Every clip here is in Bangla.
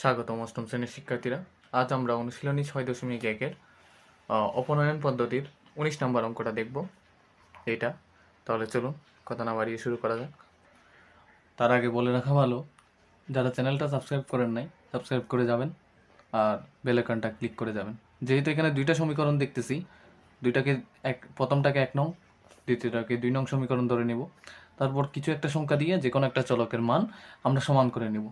স্বাগতম অষ্টম শ্রেণির শিক্ষার্থীরা। আজ আমরা অনুশীলনী ছয় দশমিক একের অপনয়ন পদ্ধতির উনিশ নম্বর অঙ্কটা দেখব। এইটা। তাহলে চলুন, কথা না বাড়িয়ে শুরু করা যাক। তার আগে বলে রাখা ভালো, যারা চ্যানেলটা সাবস্ক্রাইব করেন নাই, সাবস্ক্রাইব করে যাবেন আর বেল আইকনটা ক্লিক করে যাবেন। যেহেতু এখানে দুইটা সমীকরণ দেখতেছি, দুইটাকে এক, প্রথমটাকে এক নং, দ্বিতীয়টাকে দুই নং সমীকরণ ধরে নিব। তারপর কিছু একটা সংখ্যা দিয়ে যে কোনো একটা চলকের মান আমরা সমান করে নিব।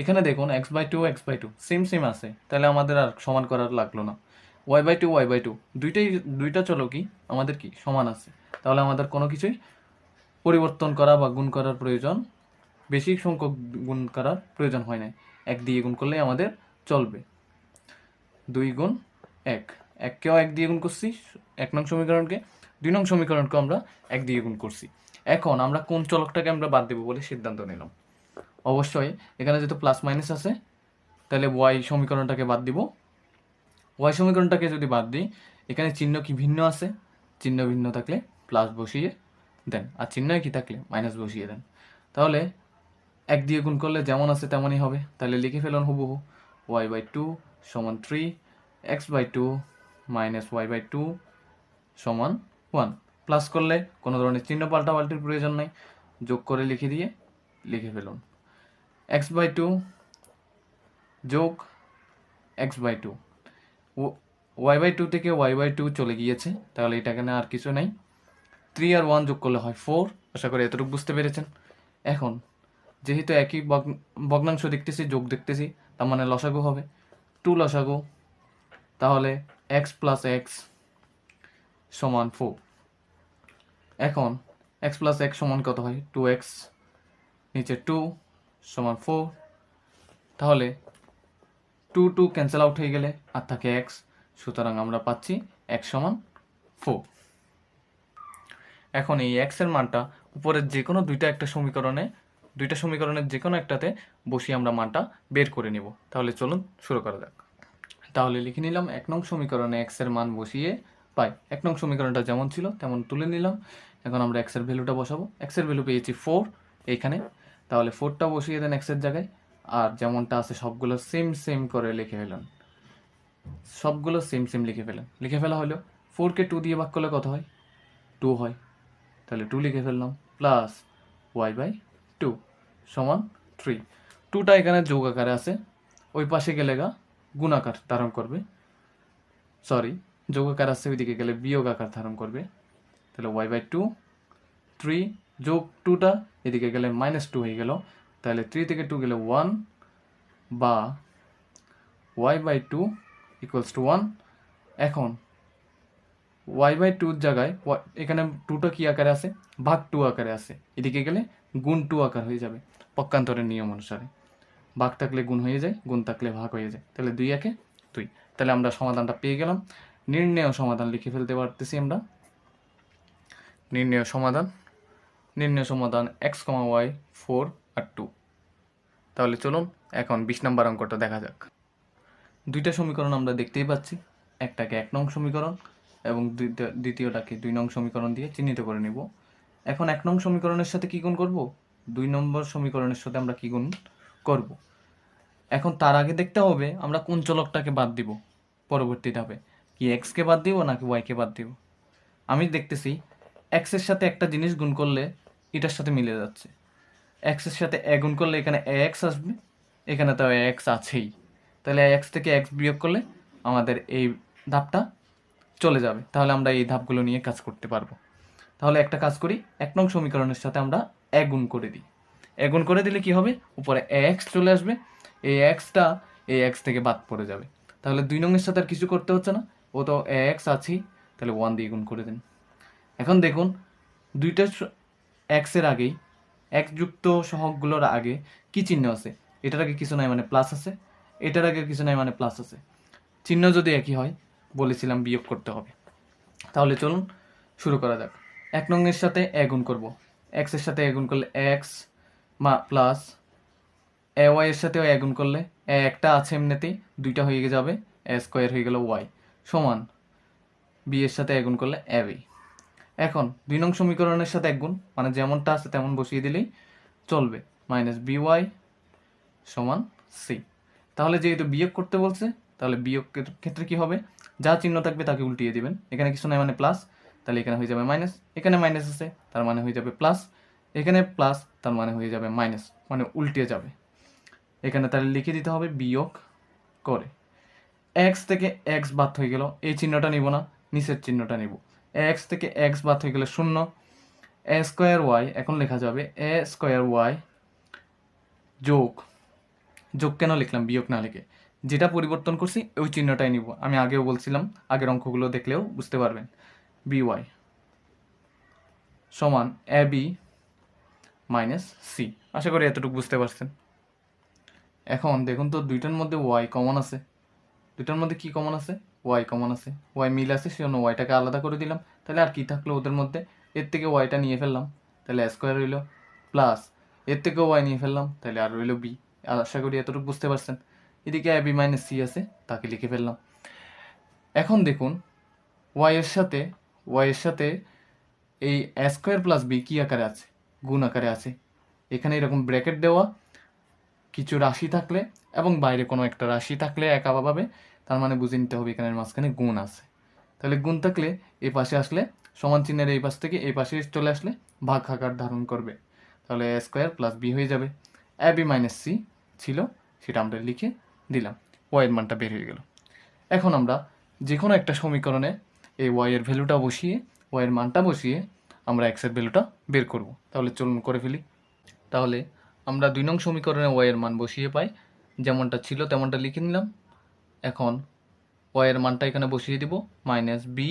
এখানে দেখুন x by two x by two same same আছে। তাহলে আমাদের আর সমান করার লাগল না। Y by two y by two দুইটাই, দুইটা চলো কি? আমাদের কি? সমান আছে। তাহলে আমাদের কোনো কিছুই পরিবর্তন করা বা গুণ করার প্রয়োজন, বেশি সংখ্যক গুণ করার প্রয়োজন হয় না এক দিয়ে গুণ করলেই আমাদের চলবে। দুই গুণ এক। এককেও এক দিয়ে গুণ করছি, এক নং সমীকরণকে। দুই নং সমীকরণকে আমরা এক দিয়ে গুণ করছি। এখন আমরা কোন চলকটাকে আমরা বাদ দেবো বলে সিদ্ধান্ত নিলাম? অবশ্যই। এখানে যেহেতু প্লাস মাইনাস আছে, তাহলে ওয়াই সমীকরণটাকে বাদ দিব। ওয়াই সমীকরণটাকে যদি বাদ দিই, এখানে চিহ্ন কি ভিন্ন আছে? চিহ্ন ভিন্ন থাকলে প্লাস বসিয়ে দেন, আর চিহ্ন কি থাকলে মাইনাস বসিয়ে দেন। তাহলে এক দিয়ে গুণ করলে যেমন আছে তেমনই হবে। তাহলে লিখে ফেলুন হুবহু ওয়াই বাই টু সমান three x by two minus y by two সমান ওয়ান প্লাস করলে কোনো ধরনের চিহ্ন পাল্টাপাল্টির প্রয়োজন নেই। যোগ করে লিখে দিয়ে লিখে ফেলুন। এক্স বাই টু যোগ x by two y by two থেকে ওয়াই বাই টু চলে গিয়েছে, তাহলে এটা এখানে আর কিছু নেই। থ্রি আর ওয়ান যোগ করলে হয় ফোর আশা করি এতটুকু বুঝতে পেরেছেন। এখন, যেহেতু একই ভগ্ন- ভগ্নাংশ দেখতেছি, যোগ দেখতেছি, তার মানে লসাগু হবে। টু লসাগু, তাহলে এক্স প্লাস এক্স সমান ফোর এখন এক্স প্লাস এক্স সমান কত হয়? টু এক্স নিচে টু সমান ফোর তাহলে টু টু ক্যান্সেল আউট হয়ে গেলে আর থাকে এক্স সুতরাং আমরা পাচ্ছি এক্স সমান ফোর এখন এই এক্সের মানটা উপরের যে কোনো দুইটা একটা সমীকরণে, দুইটা সমীকরণের যে কোনো একটাতে বসিয়ে আমরা মানটা বের করে নিব। তাহলে চলুন শুরু করা যাক। তাহলে লিখে নিলাম এক নং সমীকরণে এক্সের মান বসিয়ে পাই। এক নং সমীকরণটা যেমন ছিল তেমন তুলে নিলাম। এখন আমরা এক্সের ভ্যালুটা বসাবো। এক্সের ভ্যালু পেয়েছি ফোর এইখানে তাহলে ফোরটা বসিয়ে দেন এক্সের জায়গায়, আর যেমনটা আছে সবগুলো সেম সেম করে লিখে ফেলেন। সবগুলো সেম সেম লিখে ফেলেন। লিখে ফেলা হলো ফোরকে টু দিয়ে ভাগ করলে কত হয়? টু হয়। তাহলে টু লিখে ফেললাম প্লাস ওয়াই বাই টু সমান থ্রি টুটা এখানে যোগ আকারে আছে, ওই পাশে গেলে গা গুণ আকার ধারণ করবে। সরি যোগ আকার আছে, ওইদিকে গেলে বিয়োগ আকার ধারণ করবে। তাহলে ওয়াই বাই টু থ্রি যোগ টুটা এদিকে গেলে মাইনাস টু হয়ে গেল। তাহলে থ্রি থেকে টু গেলে ওয়ান বা y by two equals two one এখন ওয়াই বাই টুর জায়গায় এখানে টুটা কি আকারে আছে ভাগ টু আকারে আছে এদিকে গেলে গুণ টু আকার হয়ে যাবে পক্ষান্তরের নিয়ম অনুসারে। ভাগ থাকলে গুণ হয়ে যায়, গুণ থাকলে ভাগ হয়ে যায়। তাহলে দুই একে দুই। তাহলে আমরা সমাধানটা পেয়ে গেলাম। নির্ণয় সমাধান লিখে ফেলতে পারতেছি আমরা। নির্ণয় সমাধান। নির্ণয় সমাধান এক্স কমা ওয়াই ফোর আর টু তাহলে চলুন এখন বিশ নম্বর অঙ্কটা দেখা যাক। দুইটা সমীকরণ আমরা দেখতেই পাচ্ছি। একটাকে এক নং সমীকরণ এবং দ্বিতীয়- দ্বিতীয়টাকে দুই নং সমীকরণ দিয়ে চিহ্নিত করে নিব। এখন এক নং সমীকরণের সাথে কি গুণ করব? দুই নম্বর সমীকরণের সাথে আমরা কি গুণ করব? এখন তার আগে দেখতে হবে আমরা কোন চলকটাকে বাদ দিব পরবর্তী ধাপে কি এক্সকে বাদ দিব নাকি ওয়াইকে বাদ দিব? আমি দেখতেছি এক্সের সাথে একটা জিনিস গুণ করলে এটার সাথে মিলে যাচ্ছে। এক্সের সাথে এ গুণ করলে এখানে এক্স আসবে, এখানে তো এক্স আছেই। তাহলে এক্স থেকে এক্স বিয়োগ করলে আমাদের এই ধাপটা চলে যাবে। তাহলে আমরা এই ধাপগুলো নিয়ে কাজ করতে পারব। তাহলে একটা কাজ করি, এক নং সমীকরণের সাথে আমরা এক গুণ করে দিই। এক গুণ করে দিলে কি হবে? উপরে এক্স চলে আসবে। এই এক্সটা এই এক্স থেকে বাদ পড়ে যাবে। তাহলে দুই নংয়ের সাথে আর কিছু করতে হচ্ছে না। ও তো এক্স আছেই। তাহলে ওয়ান দিয়ে গুণ করে দিন। এখন দেখুন, দুইটা এক্সের আগেই এক যুক্ত সহগগুলোর আগে কি চিহ্ন আছে? এটার আগে কিছু নাই মানে প্লাস আছে, এটার আগে কিছু নাই মানে প্লাস আছে। চিহ্ন যদি একই হয়, বলেছিলাম বিয়োগ করতে হবে। তাহলে চলুন শুরু করা যাক। এক নংয়ের সাথে এ গুণ করব। এক্সের সাথে এ গুণ করলে এক্স মা প্লাস এ ওয়াই এর সাথেও এ গুণ করলে এ একটা আছে এমনিতেই, দুইটা হয়ে যাবে, এ স্কোয়ার হয়ে গেল ওয়াই। সমান বি এর সাথে এ গুণ করলে এ বি। এখন দুই নং সমীকরণের সাথে এক গুণ মানে যেমনটা আছে তেমন বসিয়ে দিলেই চলবে। মাইনাস বি ওয়াই সমান সি। তাহলে যেহেতু বিয়োগ করতে বলছে, তাহলে বিয়োগের ক্ষেত্রে কি হবে? যা চিহ্ন থাকবে তাকে উল্টিয়ে দিবেন। এখানে কিছু নাই মানে প্লাস তাহলে এখানে হয়ে যাবে মাইনাস এখানে মাইনাস আছে, তার মানে হয়ে যাবে প্লাস এখানে প্লাস তার মানে হয়ে যাবে মাইনাস মানে উল্টে যাবে। এখানে তাহলে লিখে দিতে হবে বিয়োগ করে। এক্স থেকে এক্স বাদ হয়ে গেল। এই চিহ্নটা নিব না, নিচের চিহ্নটা নিব। এক্স থেকে এক্স বাদ হয়ে গেলে শূন্য এ স্কোয়ার ওয়াই এখন লেখা যাবে এ স্কোয়ার ওয়াই যোগ যোগ কেন লিখলাম, বিয়োগ না লিখে? যেটা পরিবর্তন করছি, ওই চিহ্নটাই নিব। আমি আগেও বলছিলাম, আগের অঙ্কগুলো দেখলেও বুঝতে পারবেন। বি ওয়াই সমান এ বি মাইনাস সি আশা করি এতটুকু বুঝতে পারছেন। এখন দেখুন তো, দুইটার মধ্যে ওয়াই কমন আছে। দুইটার মধ্যে কি কমন আছে? ওয়াই কমন আছে। ওয়াই মিল আছে, সেজন্য ওয়াইটাকে আলাদা করে দিলাম। তাহলে আর কি থাকল ওদের মধ্যে? এর থেকে ওয়াইটা নিয়ে ফেললাম। তাহলে স্কোয়ার রইল। প্লাস এর থেকেও ওয়াই নিয়ে ফেললাম। তাহলে আর রইল বি আশা করি এতটুকু বুঝতে পারছেন। এদিকে এ বি মাইনাস সি আছে, তাকে লিখে ফেললাম। এখন দেখুন ওয়াই এর সাথে ওয়াই এর সাথে এই স্কোয়ার প্লাস বি কী আকারে আছে? গুণ আকারে আছে। এখানে এরকম ব্র্যাকেট দেওয়া কিছু রাশি থাকলে এবং বাইরে কোনো একটা রাশি থাকলে একাভাবে তার মানে বুঝে নিতে হবে এখানের মাঝখানে গুণ আছে। তাহলে গুণ থাকলে এই পাশে আসলে সমান চিহ্নের এই পাশ থেকে এই পাশে চলে আসলে ভাগ আকার ধারণ করবে। তাহলে এ স্কোয়ার প্লাস বি হয়ে যাবে। এ বি মাইনাস সি ছিল, সেটা আমরা লিখে দিলাম। ওয়াইয়ের মানটা বের হয়ে গেল। এখন আমরা যে কোনো একটা সমীকরণে এই ওয়াইয়ের ভ্যালুটা বসিয়ে ওয়াইয়ের মানটা বসিয়ে আমরা এক্সের ভ্যালুটা বের করব। তাহলে চলুন করে ফেলি। তাহলে আমরা দুই নং সমীকরণে ওয়াইয়ের মান বসিয়ে পাই। যেমনটা ছিল, তেমনটা লিখে নিলাম। এখন ওয়াইয়ের মানটা এখানে বসিয়ে দিব minus b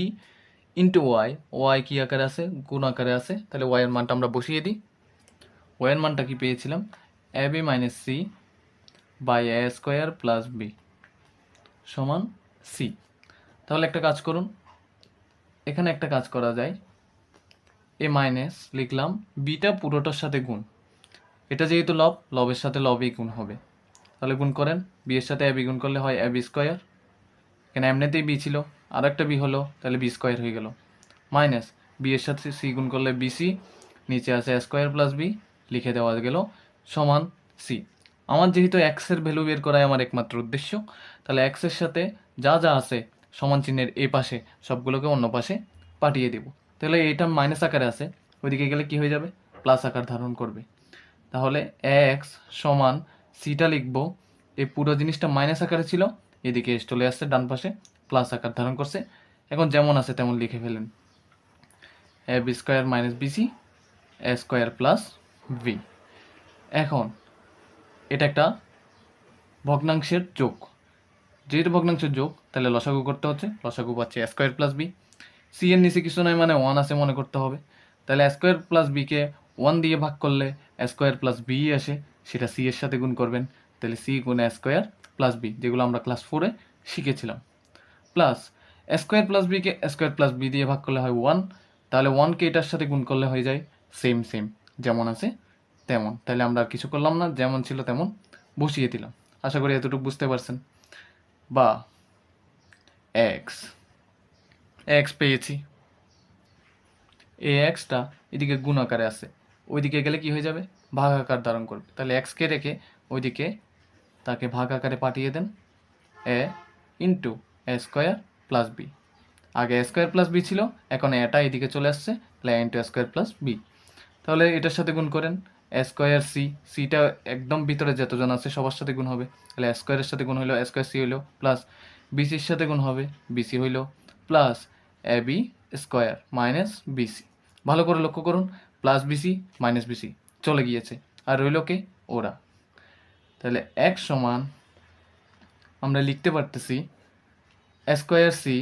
into y y কী আকারে আছে? গুণ আকারে আছে। তাহলে ওয়াইয়ের মানটা আমরা বসিয়ে দিই। ওয়াইয়ের মানটা কি পেয়েছিলাম? A b minus c by a square plus b সমান সি তাহলে একটা কাজ করুন। এখানে একটা কাজ করা যায়। এ মাইনাস লিখলাম বিটা পুরোটার সাথে গুণ। এটা যেহেতু লব লবের সাথে লবই গুণ হবে। তাহলে গুণ করেন বি এর সাথে এ বি গুণ করলে হয় এ বি স্কোয়ার এখানে এমনিতেই বি ছিল আর একটা বি হলো, তাহলে বি স্কোয়ার হয়ে গেল। মাইনাস বি এর সাথে সি গুণ করলে বি সি নিচে আছে স্কোয়ার প্লাস বি লিখে দেওয়া গেল সমান সি আমার যেহেতু এক্সের ভ্যালু বের করাই আমার একমাত্র উদ্দেশ্য, তাহলে এক্সের সাথে যা যা আছে, সমান চিহ্নের এ পাশে, সবগুলোকে অন্য পাশে পাঠিয়ে দেব। তাহলে এটা মাইনাস আকারে আছে, ওইদিকে গেলে কি হয়ে যাবে? প্লাস আকার ধারণ করবে। তাহলে এক্স সমান সিটা লিখব। এই পুরো জিনিসটা মাইনাস আকারে ছিল, এদিকে এস চলে আসছে ডান পাশে প্লাস আকার ধারণ করছে। এখন যেমন আছে তেমন লিখে ফেলেন। A b square minus bc a square plus b এখন এটা একটা ভগ্নাংশের যোগ। যেহেতু ভগ্নাংশের যোগ, তাহলে লসাগু করতে হচ্ছে। লসাগু পাচ্ছে স্কোয়ার প্লাস বি সি এর নিচে কিছু নয় মানে ওয়ান আছে মনে করতে হবে। তাহলে স্কোয়ার প্লাস বিকে ওয়ান দিয়ে ভাগ করলে স্কোয়ার প্লাস বি আসে, সেটা সি এর সাথে গুণ করবেন। তাহলে সি গুণ স্কোয়ার প্লাস বি যেগুলো আমরা ক্লাস ফোরে শিখেছিলাম। প্লাস স্কোয়ার প্লাস বিকে স্কোয়ার প্লাস বি দিয়ে ভাগ করলে হয় ওয়ান তাহলে ওয়ানকে এটার সাথে গুণ করলে হয়ে যায় সেম সেম যেমন আছে, তেমন। তাহলে আমরা আর কিছু করলাম না, যেমন ছিল তেমন বসিয়ে দিলাম। আশা করি এতটুকু বুঝতে পারছেন। বা এক্স এক্স পেয়েছি। এই এক্সটা এদিকে গুণ আকারে আছে। ওইদিকে গেলে কি হয়ে যাবে? ভাগ আকার ধারণ করবে। তাহলে এক্সকে রেখে ওইদিকে তাকে ভাগ আকারে পাঠিয়ে দেন a into a square plus b আগে এ স্কোয়ার প্লাস বি ছিল, এখন এটা এদিকে চলে আসছে, তাহলে ইন্টু স্কোয়ার প্লাস বি তাহলে এটার সাথে গুণ করেন স্কোয়ার সি সিটা একদম ভিতরে যতজন আছে সবার সাথে গুণ হবে। তাহলে স্কোয়ারের সাথে গুণ হইল স্কোয়ার সি হইল প্লাস বিসির সাথে গুণ হবে বিসি হইল plus a b square minus bc ভালো করে লক্ষ্য করুন প্লাস বিসি মাইনাস বিসি চলে গিয়েছে। আর রইল কে? ওরা। তাহলে এক সমান আমরা লিখতে পারতেছি square c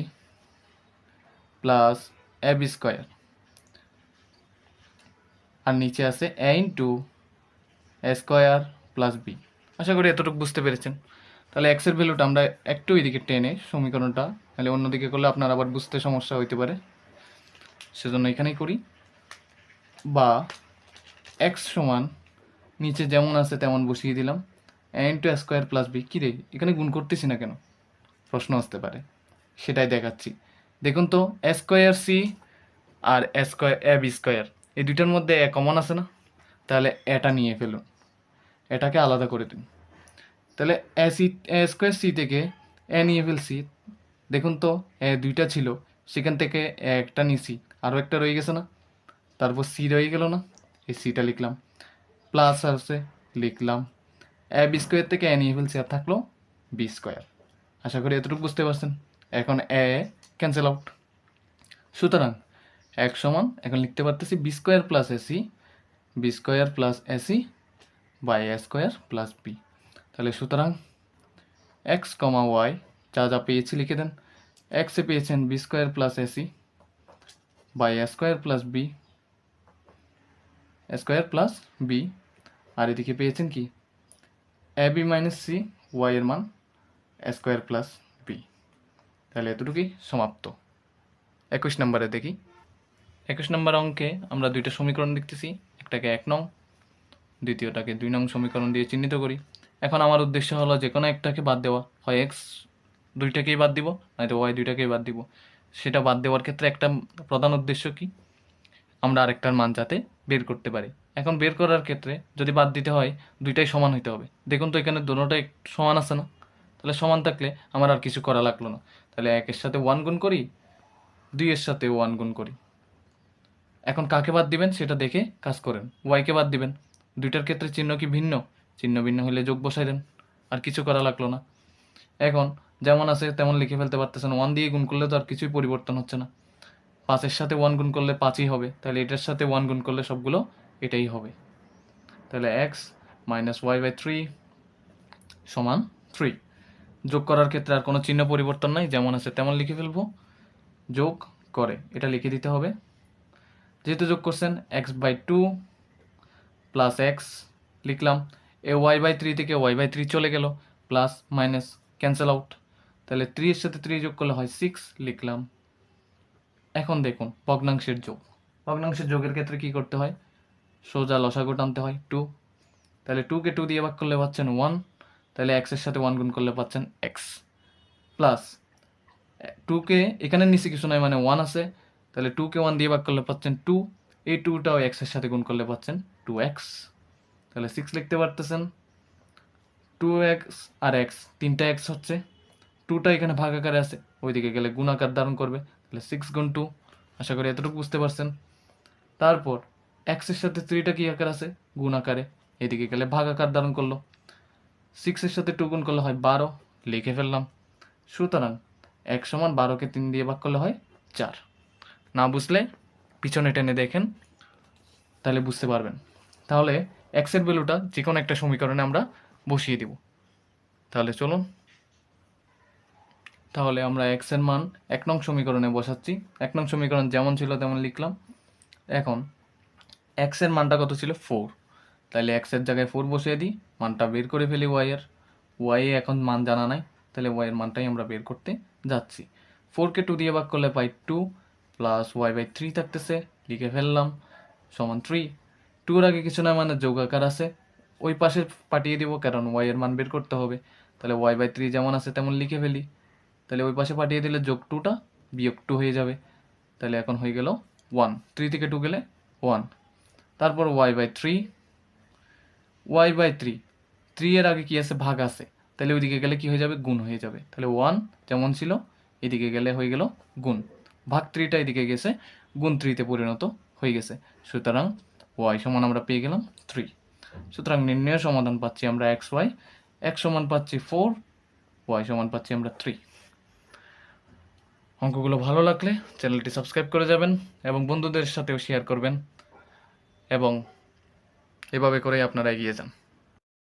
plus a b square আর নিচে আছে a into square plus b আশা করি এতটুকু বুঝতে পেরেছেন। তাহলে এক্সের ভ্যালুটা আমরা একটু এদিকে টেনে সমীকরণটা তাহলে অন্যদিকে করলে আপনার আবার বুঝতে সমস্যা হইতে পারে। সেজন্য এখানেই করি। বা এক্স সমান নিচে যেমন আছে তেমন বসিয়ে দিলাম a into square plus b কী রে? এখানে গুণ করতেছি না কেন? প্রশ্ন আসতে পারে। সেটাই দেখাচ্ছি। দেখুন তো স্কোয়ার সি আর স্কোয়ার এ বি স্কোয়ার এই দুইটার মধ্যে এ কমন আছে না? তাহলে এটা নিয়ে ফেলুন। এটাকে আলাদা করে দিন। তাহলে a c a square c থেকে এ নিয়ে ফেলছি। দেখুন তো, এ দুইটা ছিল, সেখান থেকে একটা নিছি আরও একটা রয়ে গেছে না? তারপর সি রয়ে গেল না? এই সিটা লিখলাম। প্লাস আছে, লিখলাম। এ বি স্কোয়ার থেকে এ আর থাকল বি স্কোয়ার আশা করি এতটুকু বুঝতে পারছেন। এখন এ ক্যান্সেল আউট সুতরাং, এক সমান, এখন লিখতে পারতেছি b square plus ac b square plus ac by a square plus b তাহলে সুতরাং এক্স কমা ওয়াই যা যা পেয়েছি লিখে দেন। এক্সে পেয়েছেন b square plus ac by a square plus b square plus b. আর এদিকে পেয়েছেন কি? A b minus c, y এর মান স্কোয়ার প্লাস বি। তাহলে এতটুকুই সমাপ্ত। একুশ নম্বরে দেখি। একুশ নম্বর অঙ্কে আমরা দুইটা সমীকরণ দেখতেছি একটাকে এক নং, দ্বিতীয়টাকে দুই নং সমীকরণ দিয়ে চিহ্নিত করি। এখন আমার উদ্দেশ্য হলো যে কোনো একটাকে বাদ দেওয়া। হয় এক্স দুইটাকেই বাদ দিব, নয়তো ওয়াই দুইটাকেই বাদ দিব। সেটা বাদ দেওয়ার ক্ষেত্রে একটা প্রধান উদ্দেশ্য কি? আমরা আরেকটার মান যাতে বের করতে পারি। এখন বের করার ক্ষেত্রে যদি বাদ দিতে হয়, দুইটাই সমান হইতে হবে। দেখুন তো এখানে দুটোটাই সমান আছে না? তাহলে সমান থাকলে আমার আর কিছু করা লাগল না। তাহলে একের সাথে ওয়ান গুণ করি দুইয়ের সাথে ওয়ান গুণ করি। এখন কাকে বাদ দিবেন? সেটা দেখে কাজ করেন। ওয়াইকে বাদ দিবেন। দুইটার ক্ষেত্রে চিহ্ন কি ভিন্ন? চিহ্ন ভিন্ন হলে যোগ বসাই দেন। আর কিছু করা লাগল না। এখন যেমন আছে, তেমন লিখে ফেলতে পারতেছেন। ওয়ান দিয়ে গুণ করলে তো আর কিছুই পরিবর্তন হচ্ছে না। পাঁচের সাথে ওয়ান গুণ করলে পাঁচই হবে। তাহলে এটার সাথে ওয়ান গুণ করলে সবগুলো এটাই হবে। তাহলে x minus y by three সমান থ্রি যোগ করার ক্ষেত্রে আর কোনো চিহ্ন পরিবর্তন নাই, যেমন আছে তেমন লিখে ফেলব। যোগ করে, এটা লিখে দিতে হবে। যেহেতু যোগ করছেন x by two plus x লিখলাম, এ ওয়াই বাই থ্রি থেকে ওয়াই বাই থ্রি চলে গেল প্লাস মাইনাস ক্যান্সেল আউট তাহলে থ্রি এর সাথে থ্রি যোগ করলে হয় সিক্স লিখলাম এখন দেখুন, ভগ্নাংশের যোগ। ভগ্নাংশের যোগের ক্ষেত্রে কি করতে হয়? সোজা লসাগু টানতে হয় টু তাহলে টুকে টু দিয়ে ভাগ করলে পাচ্ছেন ওয়ান তাহলে এক্সের সাথে ওয়ান গুণ করলে পাচ্ছেন এক্স প্লাস টুকে এখানে নিচে কিছু নয় মানে ওয়ান আছে। তাহলে টুকে ওয়ান দিয়ে ভাগ করলে পাচ্ছেন টু এই টুটাও এক্সের সাথে গুণ করলে পাচ্ছেন টু এক্স তাহলে সিক্স লিখতে পারতেছেন। টু এক্স আর এক্স তিনটা এক্স হচ্ছে। টুটা এখানে ভাগ আকারে আছে, ওইদিকে গেলে গুণ আকার ধারণ করবে। তাহলে সিক্স গুণ টু আশা করি এতটুকু বুঝতে পারছেন। তারপর এক্সের সাথে থ্রিটা কি আকার আছে? গুণ আকারে। এদিকে গেলে ভাগ আকার ধারণ করল। সিক্সের সাথে টু গুণ করলে হয় বারো, লিখে ফেললাম। সুতরাং এক সমান বারোকে তিন দিয়ে ভাগ করলে হয় চার। না বুঝলে পিছনে টেনে দেখেন, তাহলে বুঝতে পারবেন। তাহলে এক্সের ভ্যালুটা যে কোনো একটা সমীকরণে আমরা বসিয়ে দিব। তাহলে চলুন তাহলে আমরা এক্সের মান এক নং সমীকরণে বসাচ্ছি। এক নং সমীকরণ যেমন ছিল তেমন লিখলাম। এখন এক্সের মানটা কত ছিল? ফোর তাহলে এক্সের জায়গায় ফোর বসিয়ে দিই। মানটা বের করে ফেলি ওয়াই এর। ওয়াই এখন মান জানা নাই। তাহলে ওয়াই এর মানটাই আমরা বের করতে যাচ্ছি। ফোরকে টু দিয়ে ভাগ করলে পাই two plus y by three থাকতেছে। লিখে ফেললাম। সমান থ্রি টুর আগে কিছু না মানে যোগ আকার আছে। ওই পাশে পাঠিয়ে দিব, কারণ ওয়াই এর মান বের করতে হবে। তাহলে ওয়াই বাই থ্রি যেমন আছে, তেমন লিখে ফেলি। তাহলে ওই পাশে পাঠিয়ে দিলে যোগ টুটা বিয়োগ টু হয়ে যাবে। তাহলে এখন হয়ে গেল ওয়ান থ্রি থেকে টু গেলে ওয়ান তারপর y by three y by three three এর আগে কি আছে? ভাগ আছে। তাহলে ওইদিকে গেলে কি হয়ে যাবে? গুণ হয়ে যাবে। তাহলে ওয়ান যেমন ছিল, এদিকে গেলে হয়ে গেল গুণ। ভাগ থ্রিটা এদিকে গেছে, গুণ থ্রিতে পরিণত হয়ে গেছে। সুতরাং ওয়াই সমান আমরা পেয়ে গেলাম থ্রি সুতরাং নির্ণয় সমাধান পাচ্ছি আমরা এক্স ওয়াই এক্স সমান পাচ্ছি ফোর ওয়াই সমান পাচ্ছি আমরা থ্রি অঙ্কগুলো ভালো লাগলে চ্যানেলটি সাবস্ক্রাইব করে যাবেন এবং বন্ধুদের সাথেও শেয়ার করবেন এবং এভাবে করেই আপনারা এগিয়ে যান।